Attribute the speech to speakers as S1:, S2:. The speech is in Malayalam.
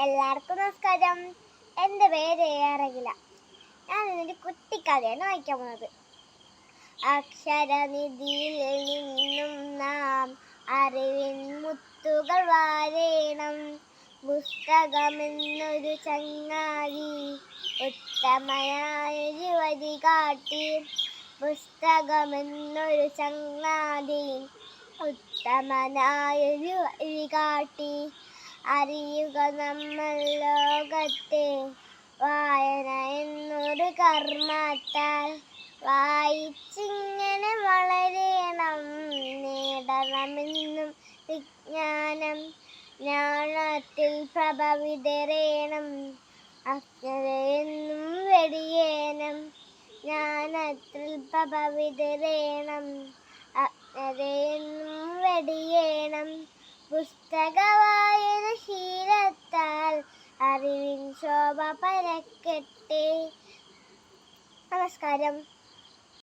S1: എല്ലാവർക്കും നമസ്കാരം. എന്റെ പേര് ഏറകില ഞാൻ ഇന്നൊരു കുട്ടിക്കഥയാണ് വായിക്കാൻ പോകുന്നത് അക്ഷരനിധിയിൽ നിന്നും നാം അറിവിൻ മുത്തുകൾ വാരേണം പുസ്തകമെന്നൊരു ചങ്ങാതി ഉത്തമയായൊരു വരി കാട്ടി. പുസ്തകമെന്നൊരു ചങ്ങാതി ഉത്തമനായൊരു വഴി കാട്ടി. അറിയുക നമ്മൾ ലോകത്തെ. വായന എന്നൊരു കർമ്മത്താൽ വായിച്ചിങ്ങനെ വളരണം. നേടണമെന്നും വിജ്ഞാനം ജ്ഞാനത്തിൽ പ്രഭ വിതരേണം അജ്ഞതയെന്നും വെടിയേനം. ജ്ഞാനത്തിൽ പ്രഭ വിതരേണം അജ്ഞതയെന്നും വെടിയേണം പുസ്തക ശോഭ പരക്കട്ടെ. നമസ്കാരം.